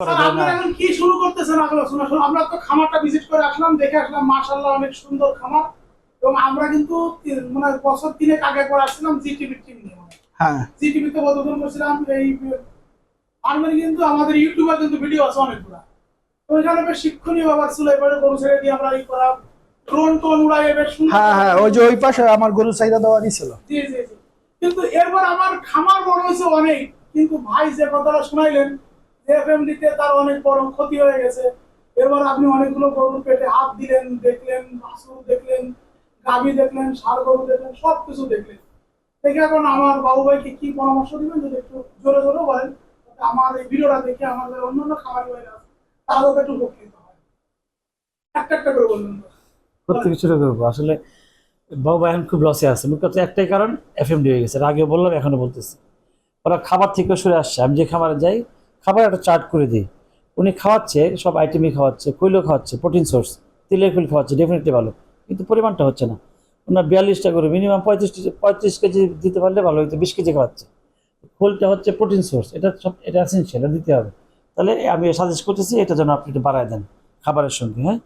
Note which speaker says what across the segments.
Speaker 1: এখন কি শুরু করতেছেন? আমরা তো খামারটা ভিজিট করে আসলাম দেখে আসলাম মাশাআল্লাহ অনেক সুন্দর খামার। এবং আমরা কিন্তু মানে বছর তিনেক আগে করে আসছিলাম জিটিভি টিম নিয়ে।
Speaker 2: হ্যাঁ।
Speaker 1: জিটিভিতে বদল করছিলাম এই ফার্মের কিন্তু আমাদের ইউটিউবে কিন্তু ভিডিও আছে অনেকগুলা। তো ওইখানে বেশ শিক্ষণীয় ব্যাপার ছিল এবারে গরু ছেড়ে দিয়ে আমরা এই করা। ড্রোন টোন উড়াই বেশ
Speaker 2: হ্যাঁ হ্যাঁ ওই যে ওই পাশে আমার গরু চাহিদা দেওয়ারই ছিল।
Speaker 1: জি জি জি। কিন্তু এরপর আমার খামার বড় হয়েছে অনেক। কিন্তু ভাই যে কথাটা শুনাইলেন এফএমডিতে তার অনেক বড় ক্ষতি হয়ে গেছে। এবার আপনি অনেকগুলো গরুর পেটে হাত দিলেন, দেখলেন, বাছুর দেখলেন, গাভী দেখলেন, ষাড় গরু দেখলেন সব কিছু দেখলেন। দেখে এখন আমার বাবু ভাইকে কি পরামর্শ দিবেন? যদি একটু জোরে জোরে বলেন আমার এই ভিডিওটা দেখে আমাদের অন্যান্য খামারি ভাইরা তারাও একটু উপকৃত হয়। একটা একটা করে বলবেন
Speaker 3: প্রত্যেক শুরু করব। আসলে বাবু এখন খুব লসে আছে। মুখ্য একটাই কারণ এফএমডি হয়ে গেছে। আগে বললাম, এখনও বলতেছি। ওরা খাবার থেকে সরে আসছে। আমি যে খাবারে যাই খাবার একটা চার্ট করে দিই। উনি খাওয়াচ্ছে, সব আইটেমই খাওয়াচ্ছে কৈলো খাওয়াচ্ছে প্রোটিন সোর্স তেলের খৈল খাওয়াচ্ছে ডেফিনেটলি ভালো। কিন্তু পরিমাণটা হচ্ছে না। ওনার বিয়াল্লিশটা করে মিনিমাম পঁয়ত্রিশ পঁয়ত্রিশ কেজি দিতে পারলে ভালো হতো বিশ কেজি খাওয়াচ্ছে। খোলটা হচ্ছে প্রোটিন সোর্স এটা সব, এটা এসেন্সিয়াল এটা দিতে হবে। তাহলে আমি সাজেস্ট করতেছি, এটা যেন আপনি একটু বাড়ায় দেন খাবারের সঙ্গে হ্যাঁ?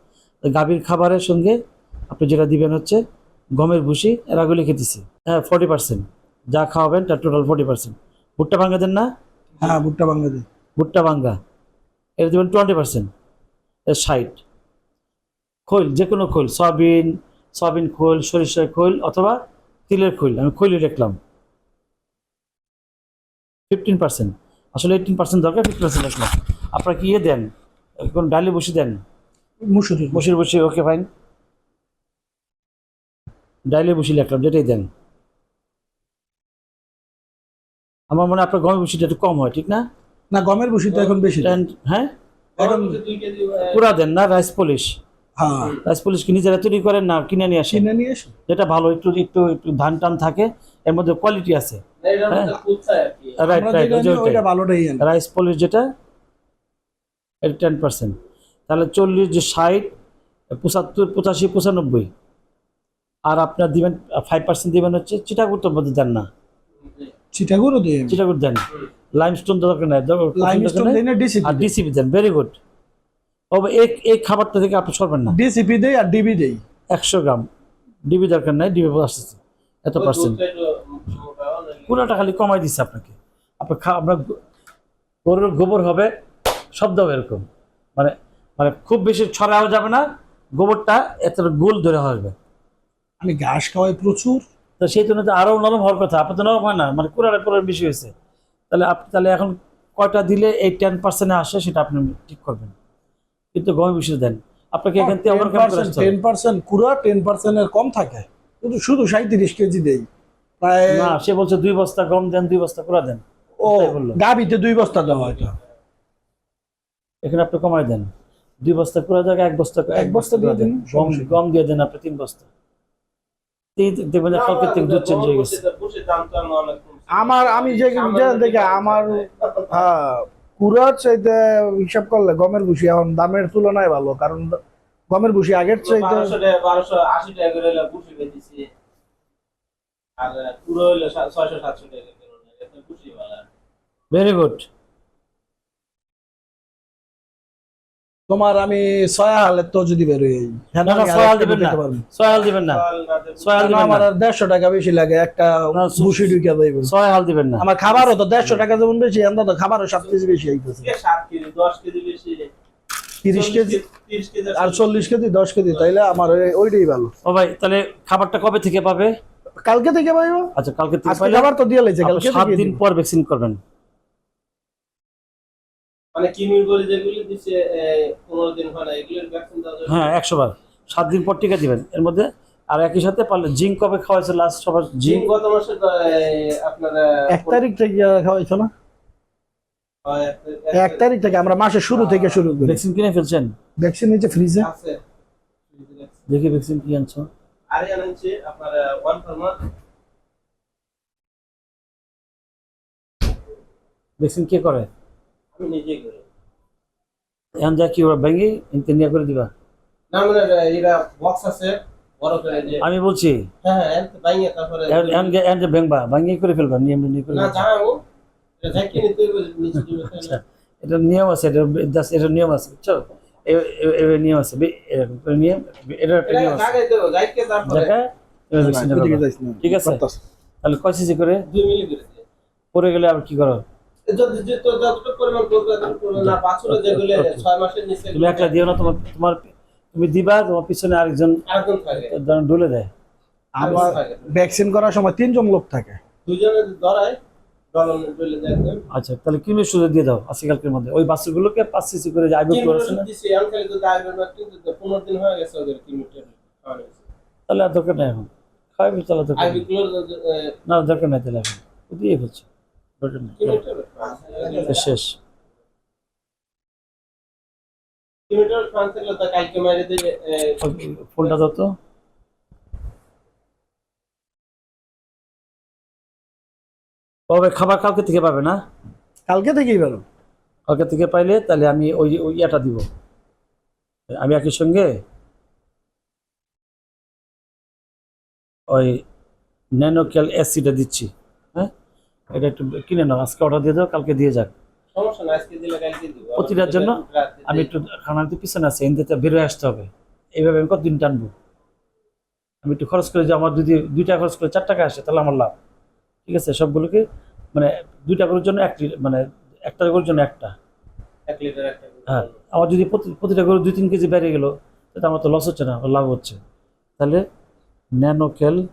Speaker 3: গাভীর খাবারের সঙ্গে আপনি যেটা দিবেন হচ্ছে গমের ভুসি, এরাগুলি খেতেছি। হ্যাঁ ফর্টি পার্সেন্ট যা খাওয়াবেন, তার টোটাল ফর্টি পার্সেন্ট ভুট্টা ভাঙ্গা দেন না?
Speaker 2: হ্যাঁ ভুট্টা বাংলাদেশ
Speaker 3: ভুট্টা ভাঙ্গা এটা দেবেন টোয়েন্টি পার্সেন্ট ষাট। খৈল যে কোনো খৈল সয়াবিন সয়াবিন খৈল সরিষার খৈল অথবা তিলের খৈল আমি খৈলই রাখলাম। ফিফটিন পার্সেন্ট আসলে এইটিন পার্সেন্ট দরকার ফিফটি পার্সেন্ট রাখলাম। আপনারা কি ইয়ে দেন? কোন ডালি বসে দেন?
Speaker 2: মুসুরি
Speaker 3: বসির বসে ওকে ফাইন ডাইলে বসি লিখলাম যেটাই দেন। আমার মনে হয় আপনার গমের বসিটা একটু কম হয় ঠিক না?
Speaker 2: না গমের ভুসি তো এখন বেশি
Speaker 3: হ্যাঁ?
Speaker 2: এখন
Speaker 3: পুরা দেন না রাইস পলিশ।
Speaker 2: হ্যাঁ।
Speaker 3: রাইস পলিশ কি নিজেরা তৈরি করেন না কিনে নিয়ে আসেন?
Speaker 2: কিনে নিয়ে এসো
Speaker 3: যেটা ভালো একটু একটু একটু ধান টান থাকে এর মধ্যে কোয়ালিটি আছে। হ্যাঁ? রাইট রাইট
Speaker 2: ওইটা ভালোটাই
Speaker 3: রাইস পলিশ যেটা এটা টেন পার্সেন্ট তাহলে চল্লিশ যে ষাট পঁচাত্তর পঁচাশি পঁচানব্বই। আর আপনার দিবেন ফাইভ পার্সেন্ট দিবেন হচ্ছে চিটাগুড় তো দেন না।
Speaker 2: চিটাগুড়ও আমি।
Speaker 3: চিটাগুড় দেন। লাইমস্টোন দরকার নাই। দরকার-
Speaker 2: লাইমস্টোন দিই ডিসিপি
Speaker 3: আর ডিসিপি দেন ভেরি গুড ও এই এই খাবারটা থেকে আপনি সরবেন না।
Speaker 2: ডিসিপি দেই আর ডিবি দেই
Speaker 3: একশো গ্রাম। ডিবি দরকার নাই ডিবি আসতেছে। এত পার্সেন্ট পুরোটা খালি কমাই দিচ্ছে আপনাকে। আপনার খা আপনার গরুর গোবর হবে শব্দ হবে এরকম। মানে মানে খুব বেশি ছড়াও যাবে না। গোবরটা এত গোল ধরে হবে।
Speaker 2: আমি ঘাস খাওয়াই প্রচুর।
Speaker 3: তো সেই তুলনাতে আরও নরম হওয়ার কথা। আপনার তো নরম হয় না মানে কুড়ারে কুড়ার বেশি হয়েছে। তাহলে আপনি তাহলে এখন কয়টা দিলে এই টেন পার্সেন্টে আসে সেটা আপনি ঠিক করবেন। কিন্তু গমে বেশি দেন। আপনাকে এখান থেকে?
Speaker 2: টেন পার্সেন্ট পুরো টেন পার্সেন্টের কম থাকে। শুধু শুধু সাঁত্রিশ কেজি দেই। প্রায়
Speaker 3: না সে বলছে দুই বস্তা গম দেন দুই বস্তা কুড়া দেন।
Speaker 2: ও। গাবিতে দুই বস্তা দেওয়া হয়তো
Speaker 3: এখানে আপনি কমাই দেন। দুই বস্তা কুড়া জায়গায় এক বস্তা
Speaker 2: এক বস্তা দিয়ে
Speaker 3: দেন। গম দিয়ে দেন আপনি তিন বস্তা। দেখবেন যে দুধ চেঞ্জ হয়ে গেছে।
Speaker 2: আমার আমি যে দেখে আমার হ্যাঁ কুড়ার চাইতে হিসাব করলে গমের ভুসি এখন দামের তুলনায় ভালো কারণ গমের ভুসি আগের চাইতে
Speaker 4: বারোশো আশি
Speaker 2: তোমার আমি ছয় হালের তো যদি বেরোই হ্যাঁ
Speaker 3: না সয়াল দিবেন না। সয়াল দিবেন না। সয়াল দিবেন।
Speaker 2: আমার
Speaker 3: না।
Speaker 2: আর দেড়শো টাকা বেশি লাগে একটা ভুসি ঢুকে দেবে
Speaker 3: সয়াল দিবেন না।
Speaker 2: আমার খাবারও তো দেড়শো টাকা যেমন বেশি আমরা তো খাবারও সাত কেজি বেশি আইতেছে
Speaker 4: সাত কেজি? দশ কেজি বেশি।
Speaker 2: তিরিশ কেজি?
Speaker 4: তিরিশ কেজি
Speaker 2: আর চল্লিশ কেজি দশ কেজি তাইলে আমার ওই- ওইটাই ভালো।
Speaker 3: ও ভাই তাহলে খাবারটা কবে থেকে পাবে?
Speaker 2: কালকে থেকে পাইবো।
Speaker 3: আচ্ছা কালকে থেকে পাইলে
Speaker 2: খাবার তো দিয়ে লাইছে কালকে
Speaker 3: সাত দিন
Speaker 2: দিন
Speaker 3: পর ভ্যাকসিন করবেন।
Speaker 4: মানে কিমির করে যেগুলি দিচ্ছে পনেরো দিন হয় না এগুলোর ভ্যাকসিন দেওয়া
Speaker 3: হ্যাঁ একশো বার সাত দিন পর টিকা দিবেন। এর মধ্যে আর একই সাথে পারলে জিঙ্ক কবে খাওয়াইছে লাস্ট সবার? জিঙ্ক
Speaker 4: গত মাসে আপনার
Speaker 2: এক তারিখ থেকে খাওয়াইছো না?
Speaker 4: এক-
Speaker 2: তারিখ থেকে আমরা মাসের শুরু থেকে শুরু করি।
Speaker 3: ভ্যাকসিন কিনে ফেলছেন?
Speaker 2: ভ্যাকসিন নিচে ফ্রিজে
Speaker 4: আছে।
Speaker 3: দেখি ভ্যাকসিন কি আনছো।
Speaker 4: আর আনছে আপনার ওয়ান ফার্মার
Speaker 3: ভ্যাকসিন কে করে?
Speaker 4: আমি নিজে করি।
Speaker 3: এখন যা কি ওরা ভেঙে ইন্তেনিয়া করে দিবা?
Speaker 4: না মানে এটা বক্স আছে বড় করে যে
Speaker 3: আমি বলছি
Speaker 4: হ্যাঁ হ্যাঁ এনতে তারপরে
Speaker 3: এখন- এখন যে- ভেঙবা ভাঙিয়ে করে ফেলবা নিয়ম নিয়ে করে
Speaker 4: না
Speaker 3: ফেলবা।
Speaker 4: এটা ঝাঁকিয়ে নিতে নিচে
Speaker 3: আচ্ছা এটা নিয়ম আছে এটা জাস্ট এটা নিয়ম আছে বুঝছ? নিয়ম আছে এরকম করে নিয়ম এটা একটা নিয়ম আছে। ঠিক আছে। তাহলে কয় সিসি করে?
Speaker 4: দুই মিলি করে
Speaker 3: পরে গেলে আবার কি করো?
Speaker 4: মাসের নিচে
Speaker 3: তুমি একলা দিও না তোমার তোমার তুমি দিবা তোমার পিছনে আরেকজন ডুলে দেয়।
Speaker 2: আমার ভ্যাকসিন করার সময় তিনজন লোক থাকে।
Speaker 4: দুজনে ধরায়
Speaker 3: আচ্ছা তাহলে কিমের সুযোগ দিয়ে দাও আজকালকের মধ্যে? ওই বাচ্চাগুলোকে পাঁচ সিসি করে যে আইবি
Speaker 4: তিন
Speaker 3: করেছে
Speaker 4: মিনিট
Speaker 3: না?
Speaker 4: দিছি আমি খালি তো আইবেন না কিন্তু পনেরো দিন হয়ে গেছে ওদের
Speaker 3: তাহলে আর দরকার নেই এখন। খাওয়াবি তাহলে না দরকার নেই তাহলে এখন। দিয়ে ফেলছে দরকার নেই। শেষ। ফোনটা দাও তো। কবে খাবার কালকে থেকে পাবে না?
Speaker 2: কালকে থেকেই বেরো
Speaker 3: কালকে থেকে পাইলে তাহলে আমি ওই ওই ইয়াটা দিব। আমি একই সঙ্গে ওই ন্যানোক্যাল অ্যাসিডটা দিচ্ছি হ্যাঁ? এটা একটু কিনে নাও আজকে অর্ডার দিয়ে দাও কালকে দিয়ে যাক। প্রতিটার জন্য আমি একটু খানাতে পিছনে আছি এনতে বেরোয় আসতে হবে। এইভাবে আমি কতদিন টানবো? আমি একটু খরচ করে যে আমার যদি দুইটা খরচ করে চার টাকা আসে তাহলে আমার লাভ। ঠিক আছে? সবগুলোকে মানে দুইটা গরুর জন্য এক মানে একটা গরুর জন্য একটা। হ্যাঁ আমার যদি প্রতি- প্রতিটা গরু দুই তিন কেজি বেড়ে গেলো তাহলে আমার তো লস হচ্ছে না লাভ হচ্ছে। তাহলে ন্যানোকেল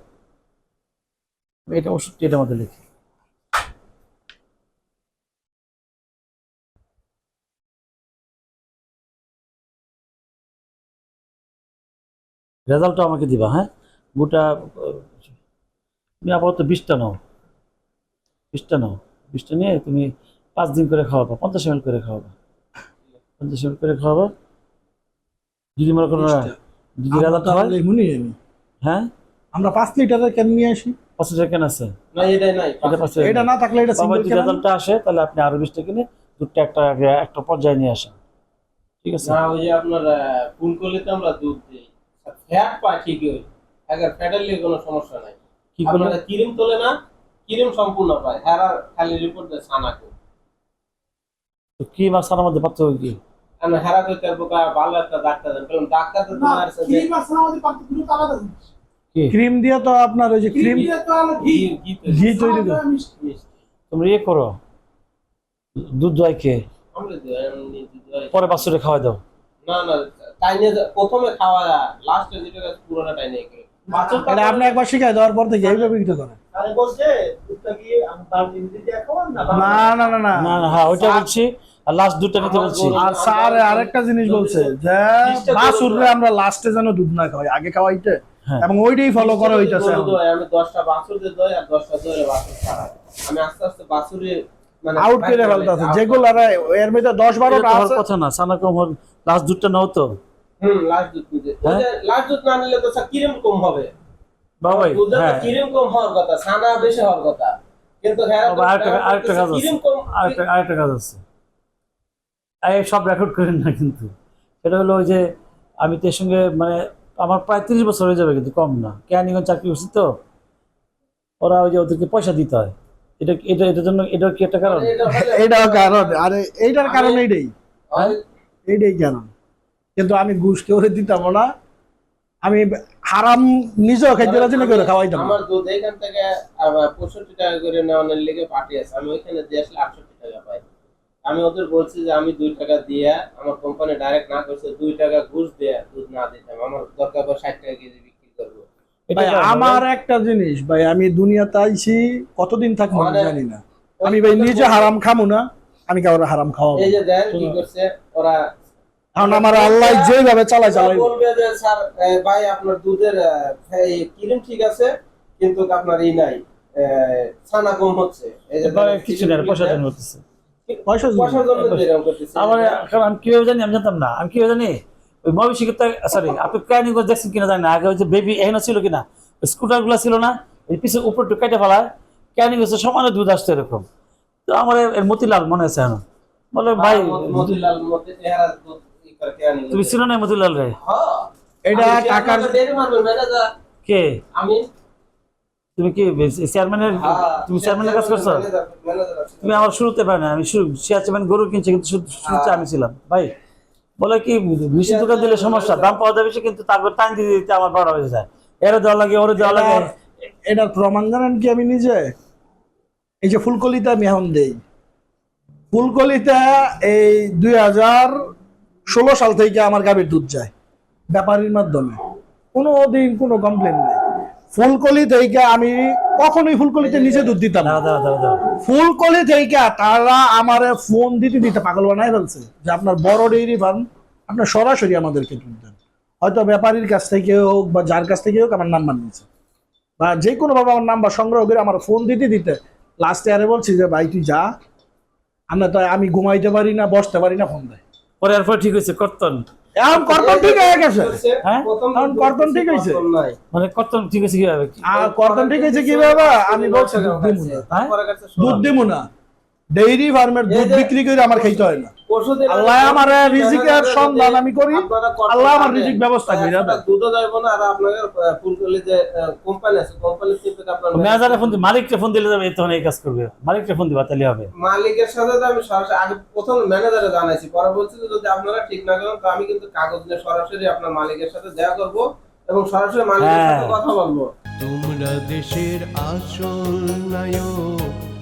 Speaker 3: এটা ওষুধটি এটা আমাদের লিখি। রেজাল্টটা আমাকে দিবা হ্যাঁ? গোটা তুমি আপাতত বিশটা নাও। বিশটা নাও। বিশটা নিয়ে তুমি পাঁচ দিন করে খাওয়াবা পঞ্চাশ এমএল করে খাওয়াবা। পঞ্চাশ এমএল করে খাওয়াবা। যদি মনে করো যদি
Speaker 2: আমরা
Speaker 3: রেজাল্ট হয়। হ্যাঁ?
Speaker 2: আমরা পাঁচ লিটারের ক্যান নিয়ে আসি?
Speaker 3: পাঁচ হাজার কেন আছে?
Speaker 4: না এটাই নাই।
Speaker 3: এটা
Speaker 2: এটা না থাকলে এটা সিঙ্গেল ক্যান
Speaker 3: রেজাল্টটা আসে তাহলে আপনি আরও বিশটা কিনে দুধটা একটা একটা পর্যায়ে নিয়ে আসেন। ঠিক আছে?
Speaker 4: না ওই যে আপনার ফুল করলে তো আমরা দুধ দিই। ফ্যাট ঠিকই ফ্যাটের কোনো সমস্যা নাই।
Speaker 3: কি
Speaker 4: আপনারা ক্রিম তোলে না ক্রিম সম্পূর্ণ পায়। হ্যাঁ খালি রিপোর্ট দেয় সানাকে
Speaker 3: মধ্যে পার্থক্য কি?
Speaker 4: আমি হেরা করতে পারব ভালো একটা ডাক্তার দেন। কারণ ডাক্তার তো তোমার সাথে
Speaker 1: ক্রিম আর পার্থক্য আলাদা
Speaker 3: কি?
Speaker 2: ক্রিম দিয়ে তো আপনার ওই যে
Speaker 1: ক্রিম তো ঘি।
Speaker 4: তৈরি।
Speaker 2: করে।
Speaker 3: তোমরা ইয়ে করো। দুধ দোয়াই খেয়ে। পরে বাছুরে খাওয়াই দাও।
Speaker 4: না না টাইনে প্রথমে খাওয়া লাস্টে যেটা পুরোটা টাইনে খেয়ে
Speaker 2: এটা আপনি একবার শিখাই দেওয়ার পর থেকে এইভাবে বিক্রি করেন।
Speaker 4: তাহলে বলছে দুধটা কি আমি তার জিনিস দিয়ে খাওয়ান না?
Speaker 2: না না না না
Speaker 3: না। না হ্যাঁ ওইটা বলছি। আর লাস্ট দুধটা নিতে বলছি।
Speaker 2: আর স্যার আরেকটা জিনিস বলছে যে আমরা লাস্টে যেন দুধ না খাওয়াই আগে খাওয়াইতে।
Speaker 3: হ্যাঁ।
Speaker 2: এবং ওইটাই ফলো করা হইতাছে
Speaker 4: আমি দিয়ে দই আর আস্তে আস্তে বাছুরে মানে
Speaker 2: আউট করে ফেলতেছে। যেগুলো আর এর মধ্যে দশ আছে।
Speaker 3: কথা না সানা কম লাস্ট দুধটা নাও তো।
Speaker 4: হুম লাস্ট দুধ নিতে
Speaker 3: হ্যাঁ?
Speaker 4: লাস্ট দুধ না নিলে তো কিরম কম হবে?
Speaker 3: বাবাই হ্যাঁ।
Speaker 4: কিরম কম হওয়ার কথা সানা বেশি হওয়ার কথা। কিন্তু হ্যাঁ
Speaker 3: আরেকটা আরেকটা কাজ আছে আরেকটা আরেকটা কাজ আছে। এই সব রেকর্ড করেন না কিন্তু। সেটা হলো ওই যে আমি তো সঙ্গে মানে আমার প্রায় তিরিশ বছর হয়ে যাবে কিন্তু কম না। ক্যানিগঞ্জ চাকরি করছি তো? ওরা ওই যে ওদেরকে পয়সা দিতে হয়। এটা এটা এটার জন্য এটার কি একটা কারণ?
Speaker 4: এটা
Speaker 2: কারণ। আরে এইটার কারণ এইটাই।
Speaker 3: হ্যাঁ?
Speaker 2: এইটাই কারণ। কিন্তু আমি ঘুষ কেউ দিতাম না। আমি হারাম নিজেও খাইতে রাজি না করে খাওয়াইতাম।
Speaker 4: আমার দুধ এখান থেকে পঁয়ষট্টি টাকা করে নেওয়ানোর লেগে পাঠিয়েছে আমি ওইখানে দিয়ে আসলে আটষট্টি টাকা পাই। আমি ওদের বলছি যে আমি দুই টাকা দিয়ে আমার কোম্পানি ডাইরেক্ট না করছে দুই টাকা ঘুষ দিয়ে দুধ না দিতাম। আমার দরকার পর ষাট টাকা কেজি বিক্রি করব।
Speaker 2: ভাই আমার একটা জিনিস ভাই আমি দুনিয়াতে আইছি কতদিন থাকব আমি
Speaker 4: মানে-
Speaker 2: জানি না। আমি ভাই নিজে হারাম খামু না আমি কাউরে হারাম খাওয়াবো।
Speaker 4: এই যে দেন কি করছে ওরা
Speaker 2: কারণ আমার আল্লাহ যেভাবে চালাই চালাই
Speaker 4: বলবে যে স্যার ভাই আপনার দুধের কিরিম ঠিক আছে কিন্তু আপনার এই নাই ছানা কম হচ্ছে। এই যে
Speaker 3: কিছু নেই পয়সা দেন করতেছে।
Speaker 2: পয়সা
Speaker 4: জন্য এরকম করতেছে।
Speaker 3: আমার কারণ আমি কীভাবে জানি আমি জানতাম না। আমি কীভাবে জানি ওই সরি আপনি ক্যানিং দেখছেন কিনা জানি না। আগে ওই যে বেবি এখানে ছিল কিনা স্কুটারগুলো ছিল না ওই পিছনে উপর একটু কেটে ফেলায় ক্যানিং হচ্ছে সমানে দুধ আসতো এরকম। তো আমার এর মতিলাল মনে আছে এখন। বলে ভাই
Speaker 4: মতিলাল মতি
Speaker 3: তুমি ছিল না মতিলাল রে।
Speaker 2: এটা টাকার
Speaker 3: কে
Speaker 4: আমি
Speaker 3: তুমি কি চেয়ারম্যানের তুমি চেয়ারম্যানের কাজ করছ তুমি আমার শুরুতে পারে না আমি শুরু চেয়ারম্যান গরু কিনছি কিন্তু শুরুতে আমি ছিলাম ভাই বলে কি বেশি দোকান দিলে সমস্যা দাম পাওয়া যাবে বেশি কিন্তু তারপর টাইম দিতে দিতে আমার বড় হয়ে যায় এরা দেওয়া লাগে ওরা দেওয়া লাগে
Speaker 2: এটার- এটার প্রমাণ জানেন কি আমি নিজে এই যে ফুলকলিতে আমি এখন দেই ফুলকলিতে এই দুই হাজার ষোলো সাল থেকে আমার গাভীর দুধ যায় ব্যাপারীর মাধ্যমে। কোনো দিন কোনো কমপ্লেন নেই। ফুলকলি থেকে আমি কখনোই ফুলকলিতে নিজে দুধ দিতাম ফুলকলি থেকে তারা আমার ফোন দিতে দিতে পাগল বানায় ফেলছে যে আপনার বড় ডেইরি ফার্ম আপনার সরাসরি আমাদেরকে দুধ দেন। হয়তো ব্যাপারীর কাছ থেকে হোক বা যার কাছ থেকে হোক আমার নাম্বার নিয়েছে। বা যে কোনো ভাবে আমার নাম্বার সংগ্রহ করে আমার ফোন দিতে দিতে লাস্টে আরে বলছি যে ভাই তুই যা। আমরা তো আমি ঘুমাইতে পারি না বসতে পারি না ফোন দেয়
Speaker 3: পরে এরপর ঠিক হয়েছে কর্তন।
Speaker 2: এখন কর্তন ঠিক হয়ে গেছে।
Speaker 3: হ্যাঁ?
Speaker 2: এখন কর্তন ঠিক হয়েছে
Speaker 3: মানে কর্তন ঠিক আছে কীভাবে?
Speaker 2: কর্তন ঠিক হয়েছে কীভাবে? আমি বলছি দুধ দিমু? দুধ দিমু না ডেইরি ফার্মের দুধ বিক্রি করে আমার খাইতে হয় না। আল্লাহ আমার রিজিকের সন্ধান আমি করি। আল্লাহ আমার রিজিক ব্যবস্থা করে দেয়।
Speaker 4: দুধও যাইব না আর আপনাদের আহ, ফুলকলি যে কোম্পানি আছে কোম্পানি থেকে আপনার
Speaker 3: ম্যানেজারে ফোন দিই মালিককে ফোন দিলে যাবে তখন এই কাজ করবে। মালিককে ফোন দিবা তাহলে হবে।
Speaker 4: মালিকের সাথে তো আমি সরাসরি আগে প্রথম ম্যানেজারে জানাইছি পরে বলছি যে যদি আপনারা ঠিক না করেন তো আমি কিন্তু কাগজ নিয়ে সরাসরি আপনার মালিকের সাথে দেখা করব এবং সরাসরি মালিকের সাথে
Speaker 3: হ্যাঁ।
Speaker 4: কথা বলব।
Speaker 5: তোমরা দেশের আসল নায়ক